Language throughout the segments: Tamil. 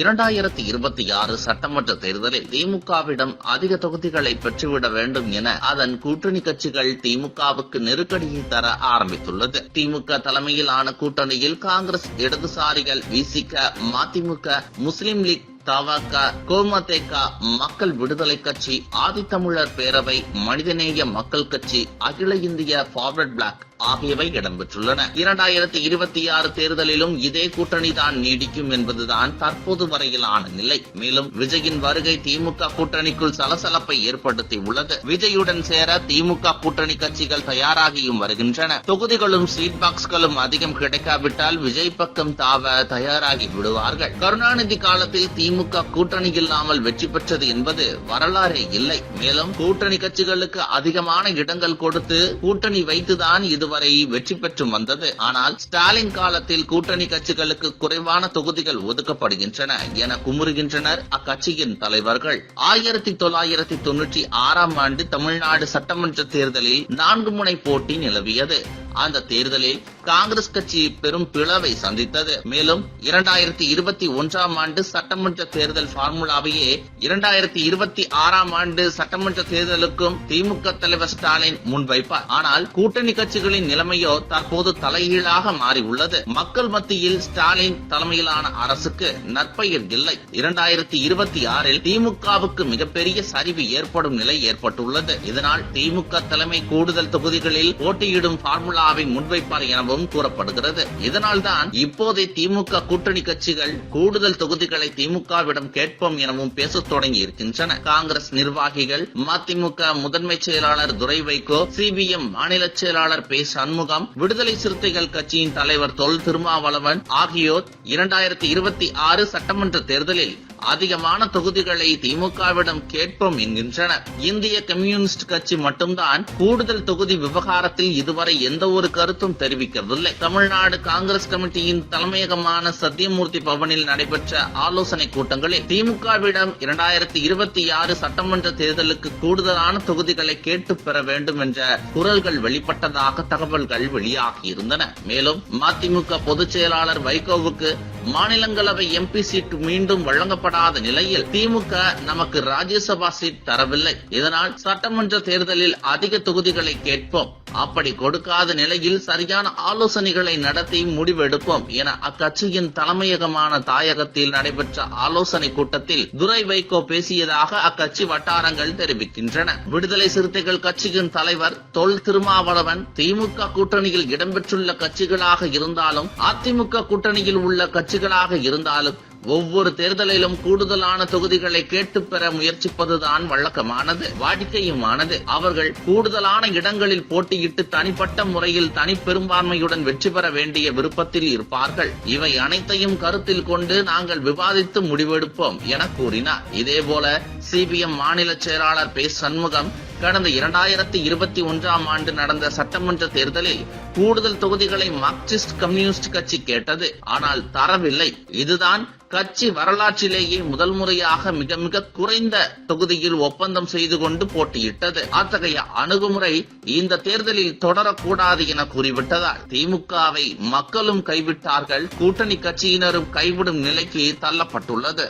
இரண்டாயிரத்தி இருபத்தி ஆறு சட்டமன்ற தேர்தலில் திமுகவிடம் அதிக தொகுதிகளை பெற்றுவிட வேண்டும் என அதன் கூட்டணி கட்சிகள் திமுகவுக்கு நெருக்கடியை தர ஆரம்பித்துள்ளது. திமுக தலைமையிலான கூட்டணியில் காங்கிரஸ் இடதுசாரிகள் விசிக மதிமுக முஸ்லிம் லீக் தவக கோமதேக மக்கள் விடுதலை கட்சி ஆதித்தமிழர் பேரவை மனிதநேய மக்கள் கட்சி அகில இந்திய ஃபார்வர்ட் பிளாக் ஆகியவை இடம்பெற்றுள்ளன. இரண்டாயிரத்தி இருபத்தி ஆறு தேர்தலிலும் இதே கூட்டணி தான் நீடிக்கும் என்பதுதான் தற்போது வரையிலான நிலை. மேலும் விஜயின் வருகை திமுக கூட்டணிக்குள் சலசலப்பை ஏற்படுத்தி உள்ளது விஜயுடன் சேர திமுக கூட்டணி கட்சிகள் தயாராகியும் வருகின்றன. தொகுதிகளும் சீட் பாக்ஸ்களும் அதிகம் கிடைக்காவிட்டால் விஜய் பக்கம் தாவ தயாராகி விடுவார்கள். கருணாநிதி காலத்தில் திமுக கூட்டணி இல்லாமல் வெற்றி பெற்றது என்பது வரலாறே இல்லை. மேலும் கூட்டணி கட்சிகளுக்கு அதிகமான இடங்கள் கொடுத்து கூட்டணி வைத்துதான் இது வரை வெற்றி பெற்று வந்தது. ஆனால் ஸ்டாலின் காலத்தில் கூட்டணி கட்சிகளுக்கு குறைவான தொகுதிகள் ஒதுக்கப்படுகின்றன என குமுறுகின்றனர் அக்கட்சியின் தலைவர்கள். ஆயிரத்தி தொள்ளாயிரத்தி தொன்னூற்றி ஆறாம் ஆண்டு தமிழ்நாடு சட்டமன்ற தேர்தலில் நான்கு முனை போட்டி நிலவியது. அந்த தேர்தலில் காங்கிரஸ் கட்சி பெரும் பிளவை சந்தித்தது. மேலும் இரண்டாயிரத்தி இருபத்தி ஒன்றாம் ஆண்டு சட்டமன்ற தேர்தல் பார்முலாவையே இரண்டாயிரத்தி இருபத்தி ஆறாம் ஆண்டு சட்டமன்ற தேர்தலுக்கும் திமுக தலைவர் ஸ்டாலின் முன்வைப்பார். ஆனால் கூட்டணி கட்சிகளின் நிலைமையோ தற்போது தலைகீழாக மாறியுள்ளது. மக்கள் மத்தியில் ஸ்டாலின் தலைமையிலான அரசுக்கு நற்பெயர் இல்லை. இரண்டாயிரத்தி இருபத்தி ஆறில் திமுகவுக்கு மிகப்பெரிய சரிவு ஏற்படும் நிலை ஏற்பட்டுள்ளது. இதனால் திமுக தலைமை கூடுதல் தொகுதிகளில் போட்டியிடும் பார்முலா பார்முலாவை முன்வைப்பார் எனவும் கூறப்படுகிறது. இதனால்தான் இப்போதை திமுக கூட்டணி கட்சிகள் கூடுதல் தொகுதிகளை திமுகவிடம் கேட்போம் எனவும் பேசத் தொடங்கி இருக்கின்றன. காங்கிரஸ் நிர்வாகிகள் மதிமுக முதன்மை செயலாளர் துரை வைகோ சிபிஎம் மாநில செயலாளர் பே. சண்முகம் விடுதலை சிறுத்தைகள் கட்சியின் தலைவர் தொல் திருமாவளவன் ஆகியோர் இரண்டாயிரத்தி இருபத்தி ஆறு சட்டமன்ற தேர்தலில் அதிகமான தொகுதிகளை திமுகவிடம் கேட்போம் என்கின்றனர். இந்திய கம்யூனிஸ்ட் கட்சி மட்டும்தான் கூடுதல் தொகுதி விவகாரத்தில் இதுவரை எந்த ஒரு கருத்தும் தெரிவிக்கவில்லை. தமிழ்நாடு காங்கிரஸ் கமிட்டியின் தலைமையகமான சத்தியமூர்த்தி பவனில் நடைபெற்ற ஆலோசனை கூட்டங்களில் திமுகவிடம் இரண்டாயிரத்தி இருபத்தி ஆறு சட்டமன்ற தேர்தலுக்கு கூடுதலான தொகுதிகளை கேட்டு பெற வேண்டும் என்ற குரல்கள் வெளிப்பட்டதாக தகவல்கள் வெளியாகியிருந்தன. மேலும் மதிமுக பொதுச் செயலாளர் வைகோவுக்கு மாநிலங்களவை எம்பி சீட் மீண்டும் வழங்கப்படாத நிலையில் திமுக நமக்கு ராஜ்யசபா சீட் தரவில்லை. இதனால் சட்டமன்ற தேர்தலில் அதிக தொகுதிகளை கேட்போம். அப்படி கொடுக்காத நிலையில் சரியான ஆலோசனைகளை நடத்தி முடிவெடுப்போம் என அக்கட்சியின் தலைமையகமான தாயகத்தில் நடைபெற்ற ஆலோசனை கூட்டத்தில் துரை வைகோ பேசியதாக அக்கட்சி வட்டாரங்கள் தெரிவிக்கின்றன. விடுதலை சிறுத்தைகள் கட்சியின் தலைவர் தொல் திருமாவளவன் திமுக கூட்டணியில் இடம்பெற்றுள்ள கட்சிகளாக இருந்தாலும் அதிமுக கூட்டணியில் உள்ள கட்சிகளாக இருந்தாலும் ஒவ்வொரு தேர்தலிலும் கூடுதலான தொகுதிகளை கேட்டு பெற முயற்சிப்பதுதான் வழக்கமானது வாடிக்கையுமானது. அவர்கள் கூடுதலான இடங்களில் போட்டியிட்டு தனிப்பட்ட முறையில் தனிப்பெரும்பான்மையுடன் வெற்றி பெற வேண்டிய விருப்பத்தில் இருப்பார்கள். இவை அனைத்தையும் கருத்தில் கொண்டு நாங்கள் விவாதித்து முடிவெடுப்போம் என கூறினார். இதேபோல சிபிஎம் மாநில செயலாளர் பே சண்முகம் கடந்த இரண்டாயிரத்தி இருபத்தி ஒன்றாம் ஆண்டு நடந்த சட்டமன்ற தேர்தலில் கூடுதல் தொகுதிகளை மார்க்சிஸ்ட் கம்யூனிஸ்ட் கட்சி கேட்டது. ஆனால் தரவில்லை. இதுதான் கட்சி வரலாற்றிலேயே முதல் முறையாக மிக மிக குறைந்த தொகுதியில் ஒப்பந்தம் செய்து கொண்டு போட்டியிட்டது. அத்தகைய அணுகுமுறை இந்த தேர்தலில் தொடரக்கூடாது என கூறிவிட்டதால் திமுகவை மக்களும் கைவிட்டார்கள். கூட்டணி கட்சியினரும் கைவிடும் நிலைக்கு தள்ளப்பட்டுள்ளது.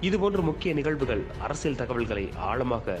இதுபோன்ற முக்கிய நிகழ்வுகள் அரசியல் தகவல்களை ஆழமாக